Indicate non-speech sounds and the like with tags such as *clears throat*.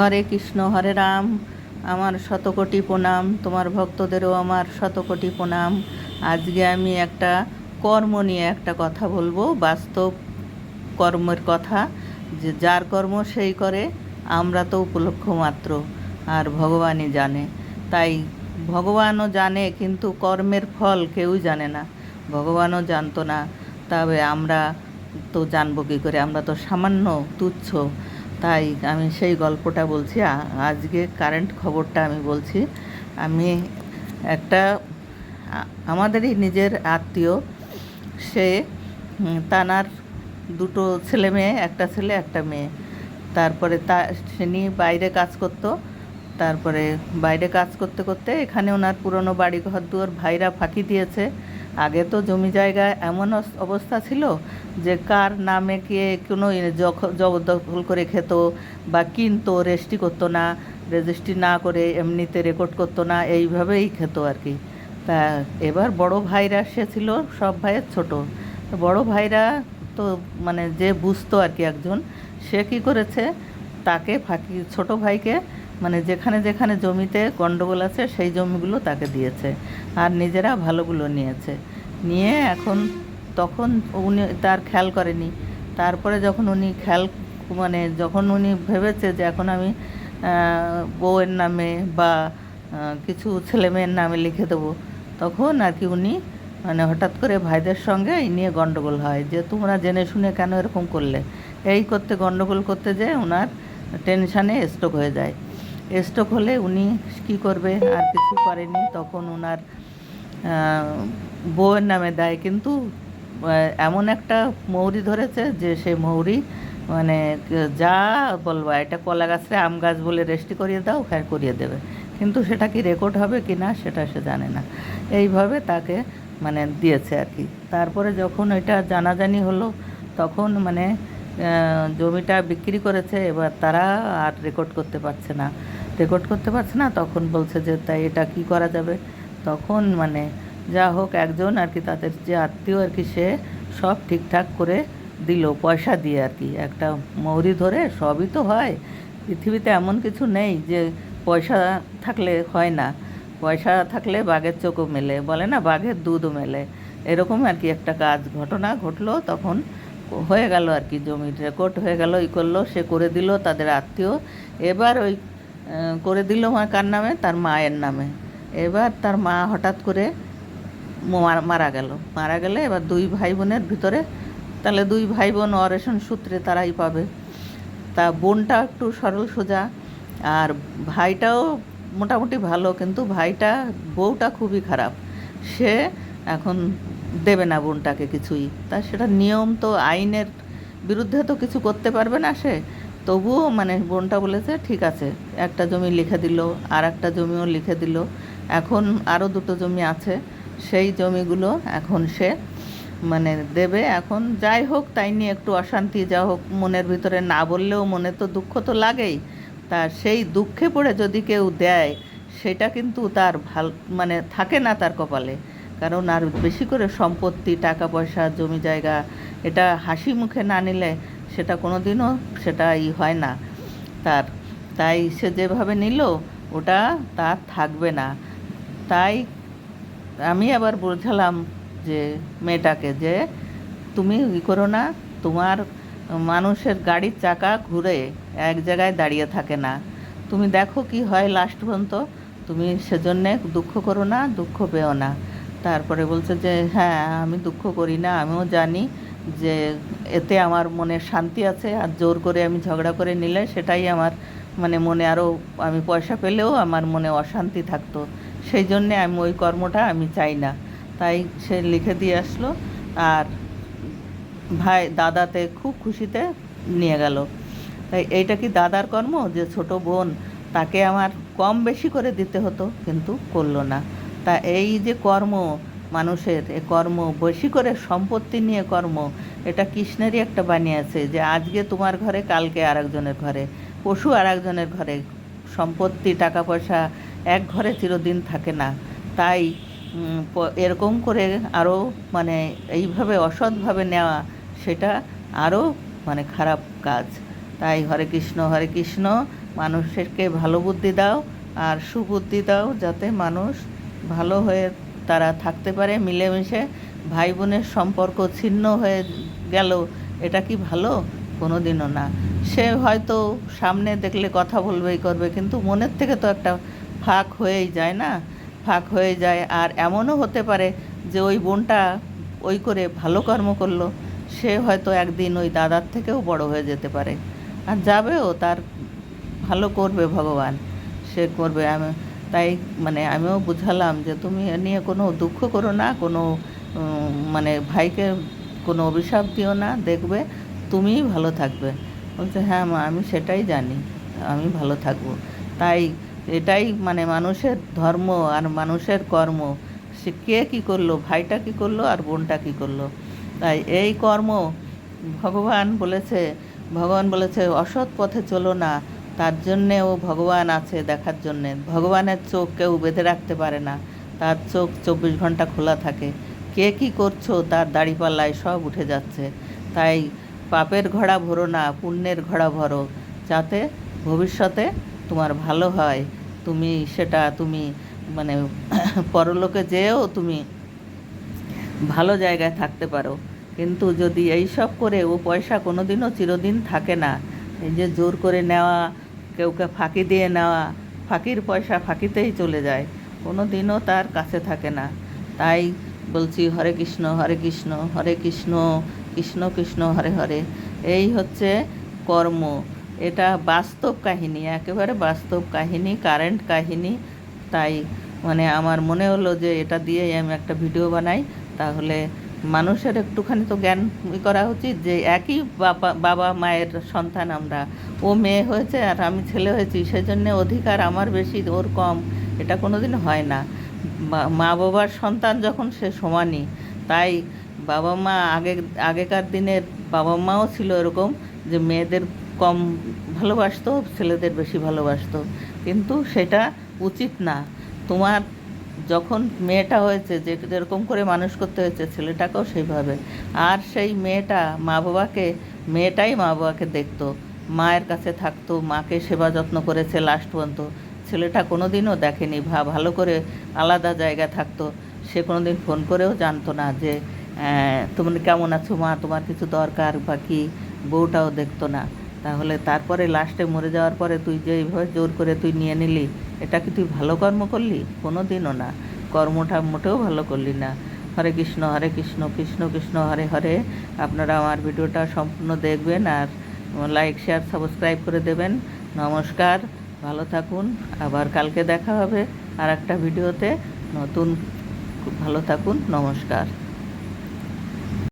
হরে কৃষ্ণ, হরে রাম। আমার শতকোটি প্রণাম, তোমার ভক্তদেরও আমার শতকোটি প্রণাম। আজকে আমি একটা কর্ম নিয়ে একটা কথা বলব, বাস্তব কর্মের কথা। যে যার কর্ম সেই করে, আমরা তো উপলক্ষ মাত্র, আর ভগবানই জানে। তাই ভগবানও জানে, কিন্তু কর্মের ফল কেউই জানে না। ভগবানও জানতো না, তবে আমরা তো জানব কী করে? আমরা তো সামান্য তুচ্ছ। তাই আমি সেই গল্পটা বলছি। আজকে কারেন্ট খবরটা আমি বলছি। আমি একটা আমাদেরই নিজের আত্মীয়, সে তানার দুটো ছেলে মেয়ে, একটা ছেলে, একটা মেয়ে। তারপরে তা, তিনি বাইরে কাজ করতো। তারপরে বাইরে কাজ করতে করতে এখানে ওনার পুরনো বাড়ি ঘর দুয়ার ভাইরা ফাঁকি দিয়েছে। আগে তো জমি জায়গা এমন অবস্থা ছিল যে কার নামে কে কোনো জবরদখল করে খেত বা কিনতো, রেজিস্ট্রি করতো না, রেজিস্ট্রি না করে এমনিতে রেকর্ড করতো না, এইভাবেই খেত আর কি। তা এবার বড় ভাইরা সে ছিল, সব ভাইয়ের ছোট। বড় ভাইরা তো মানে যে বুঝতো আর কি একজন, সে কি করেছে, তাকে ফাঁকি, ছোট ভাইকে মানে যেখানে যেখানে জমিতে গণ্ডগোল আছে, সেই জমিগুলো তাকে দিয়েছে। আর নিজেরা ভালোগুলো নিয়েছে। নিয়ে এখন তখন উনি তার খেয়াল করেনি। তারপরে যখন উনি খেয়াল মানে যখন উনি ভেবেছে যে এখন আমি বউয়ের নামে বা কিছু ছেলে মেয়ের নামে লিখে দেবো, তখন আর কি উনি মানে হঠাৎ করে ভাইদের সঙ্গে এই নিয়ে গণ্ডগোল হয় যে তোমরা জেনে শুনে কেন এরকম করলে? এই করতে গণ্ডগোল করতে যেয়ে ওনার টেনশানে স্ট্রোক হয়ে যায়। স্ট্রোক হলে উনি কি করবে? আর কিছু করেনি। তখন ওনার বউয়ের নামে দেয়। কিন্তু এমন একটা মৌরি ধরেছে যে সেই মৌরি মানে যা বলবা, এটা কলা গাছরে আম গাছ বলে রেস্টি করিয়ে দাও হ্যাঁ করিয়ে দেবে। কিন্তু সেটা কি রেকর্ড হবে কি না, সেটা সে জানে না। এইভাবে তাকে মানে দিয়েছে আর কি। তারপরে যখন এটা জানাজানি হলো, তখন মানে জমিটা বিক্রি করেছে, এবার তারা আর রেকর্ড করতে পারছে না। রেকর্ড করতে পারছে না, তখন বলছে যে তাই এটা কি করা যাবে? তখন মানে যা হোক একজন আর কি তাদের যে আত্মীয় আর কি সে সব ঠিকঠাক করে দিল, পয়সা দিয়ে আর কি। একটা মৌরি ধরে সবই তো হয়। পৃথিবীতে এমন কিছু নেই যে পয়সা থাকলে হয় না। পয়সা থাকলে বাঘের চোখও মেলে, বলে না বাঘের দুধও মেলে। এরকম আর কি একটা কাজ, ঘটনা ঘটলো, তখন হয়ে গেল আর কি জমির রেকর্ড হয়ে গেল, ই করল, সে করে দিল তাদের আত্মীয়। এবার ওই করে দিল কার নামে? তার মায়ের নামে। এবার তার মা হঠাৎ করে মারা- মারা গেল। মারা গেলে এবার দুই ভাই বোনের ভিতরে, তাহলে দুই ভাই বোন অরেশন সূত্রে তারাই পাবে। তা বোনটা একটু সরল সোজা, আর ভাইটাও মোটামুটি ভালো, কিন্তু ভাইটা, বউটা খুবই খারাপ। সে এখন দেবে না বোনটাকে কিছুই। তা সেটা নিয়ম তো, আইনের বিরুদ্ধে তো কিছু করতে পারবে না সে। তবুও মানে বোনটা বলেছে, ঠিক আছে, একটা জমি লিখে দিল আর একটা জমিও লিখে দিল। এখন আরও দুটো জমি আছে, সেই জমিগুলো এখন সে মানে দেবে। এখন যাই হোক, তাই নিয়ে একটু অশান্তি, যা হোক মনের ভিতরে না বললেও মনে তো দুঃখ তো লাগেই। তা সেই দুঃখে পড়ে যদি কেউ দেয়, সেটা কিন্তু তার ভালো মানে থাকে না তার কপালে। কারণ আর বেশি করে সম্পত্তি, টাকা পয়সা, জমি জায়গা, এটা হাসি মুখে না নিলে সেটা কোনো দিনও সেটা ই হয় না। তার, তাই সে যেভাবে নিল, ওটা তার থাকবে না। তাই আমি আবার বোঝালাম যে মেয়েটাকে যে তুমি ই করো না, তোমার মানুষের গাড়ির চাকা ঘুরে এক জায়গায় দাঁড়িয়ে থাকে না। তুমি দেখো কি হয় লাস্ট পর্যন্ত, তুমি সেজন্যে দুঃখ করো না, দুঃখ পেও না। তারপরে বলছে যে হ্যাঁ আমি দুঃখ করি না, আমিও জানি যে এতে আমার মনে শান্তি আছে আর জোর করে আমি ঝগড়া করে নিলে সেটাই আমার মানে মনে আরও আমি পয়সা পেলেও আমার মনে অশান্তি থাকতো। সেই জন্যে আমি ওই কর্মটা আমি চাই না। তাই সে লিখে দিয়ে আসলো আর ভাই দাদাতে খুব খুশিতে নিয়ে গেল। তাই এইটা কি দাদার কর্ম যে ছোট বোন তাকে আমার কম বেশি করে দিতে হতো? কিন্তু করল না। তা এই যে কর্ম মানুষের এ কর্ম, বেশি করে সম্পত্তি নিয়ে কর্ম, এটা কৃষ্ণেরই একটা বাণী আছে যে আজকে তোমার ঘরে, কালকে আরেকজনের ঘরে। পশু আরেকজনের ঘরে, সম্পত্তি টাকা পয়সা এক ঘরে চিরদিন থাকে না। তাই এরকম করে আরও মানে এইভাবে অসৎভাবে নেওয়া, সেটা আরও মানে খারাপ কাজ। তাই হরে কৃষ্ণ হরে কৃষ্ণ মানুষকে ভালো বুদ্ধি দাও আর সুবুদ্ধি দাও যাতে মানুষ ভালো হয়ে তারা থাকতে পারে, মিলেমিশে ভাই বোনের সম্পর্ক ছিন্ন হয়ে গেল, এটা কি ভালো? কোনো দিনও না। সে হয়তো সামনে দেখলে কথা বলবেই করবে, কিন্তু মনের থেকে তো একটা ফাঁক হয়েই যায় না? ফাঁক হয়ে যায়, আর এমনও হতে পারে যে ওই বোনটা ওই করে ভালো কর্ম করল, সে হয়তো একদিন ওই দাদার থেকেও বড় হয়ে যেতে পারে। আর যাবেও, তার ভালো করবে ভগবান। সে করবে, আমি তাই মানে আমিও বুঝালাম যে তুমি নিয়ে কোনো দুঃখ করো না, কোনো মানে ভাইকে কোনো অভিশাপ দিও না, দেখবে তুমিই ভালো থাকবে। বলছে হ্যাঁ মা, আমি সেটাই জানি, আমি ভালো থাকব। তাই এটাই মানে মানুষের ধর্ম আর মানুষের কর্ম। সে কে কী করল, ভাইটা কী করল আর বোনটা কী করল? তাই এই কর্ম ভগবান বলেছে ভগবান বলেছে, অসৎ পথে চলো না তার জন্যে ও ভগবান আছে দেখার জন্যে। ভগবানের চোখ কেউ বেঁধে রাখতে পারে না। তার চোখ চব্বিশ ঘণ্টা খোলা থাকে। কে কী করছ? তার দাড়িপাল্লায় সব উঠে যাচ্ছে। তাই পাপের ঘোড়া ভরো না, পুণ্যের ঘোড়া ভরো। যাতে ভবিষ্যতে তোমার ভালো হয়। তুমি সেটা, তুমি মানে *clears throat* পরলোকে যেয়েও তুমি ভালো জায়গায় থাকতে পারো। কিন্তু যদি এই সব করে ও পয়সা কোনোদিনও চিরদিন থাকে না, এই যে জোর করে নেওয়া কেউকে ফাঁকি দিয়ে নেওয়া, ফাঁকির পয়সা ফাঁকিতেই চলে যায়। কোনো দিনও তার কাছে থাকে না। তাই বলছি, হরে কৃষ্ণ হরে কৃষ্ণ হরে কৃষ্ণ কৃষ্ণ কৃষ্ণ, হরে হরে। এই হচ্ছে কর্ম। এটা বাস্তব কাহিনী, একেবারে বাস্তব কাহিনী কারেন্ট কাহিনী। তাই মানে আমার মনে হলো যে এটা দিয়েই আমি একটা ভিডিও বানাই, তাহলে মানুষের একটুখানি তো জ্ঞান করা উচিত যে একই বাবা মায়ের সন্তান আমরা। ও মেয়ে হয়েছে আর আমি ছেলে হয়েছি, সেজন্য অধিকার আমার বেশি, ওর কম। এটা কোনো দিন হয় না। মা বাবার সন্তান যখন সে সমানই, তাই বাবা মা আগে, আগেকার দিনের বাবা মাও ছিল এরকম যে মেয়েদের কম ভালোবাসতো, ছেলেদের বেশি ভালোবাসতো। কিন্তু সেটা উচিত না। তোমার যখন মেয়েটা হয়েছে, যে যেরকম করে মানুষ করতে হয়েছে, ছেলেটাকেও সেইভাবে। আর সেই মেয়েটা, মা বাবাকে, মেয়েটাই মা বাবাকে দেখতো। মায়ের কাছে থাকতো, মাকে সেবা যত্ন করেছে লাস্ট পর্যন্ত। ছেলেটা কোনো দিনও দেখেনি, ভা ভালো করে আলাদা জায়গা থাকতো। সে কোনো দিন ফোন করেও জানতো না যে তুমি কেমন আছো মা? তোমার কিছু দরকার বা কি? বউটাও দেখতো না। তাহলে তারপরে লাস্টে মরে যাওয়ার পরে তুই যে এইভাবে জোর করে তুই নিয়ে নিলি এটা কি তুই ভালো কর্ম করলি? কোনো দিনও না। কর্মটা মোটেও ভালো করলি না। হরে কৃষ্ণ হরে কৃষ্ণ কৃষ্ণ কৃষ্ণ, হরে হরে। আপনারা আমার ভিডিওটা সম্পূর্ণ দেখবেন আর লাইক শেয়ার সাবস্ক্রাইব করে দেবেন। নমস্কার, ভালো থাকুন। আবার কালকে দেখা হবে আর একটা ভিডিওতে। নতুন ভালো থাকুন। নমস্কার।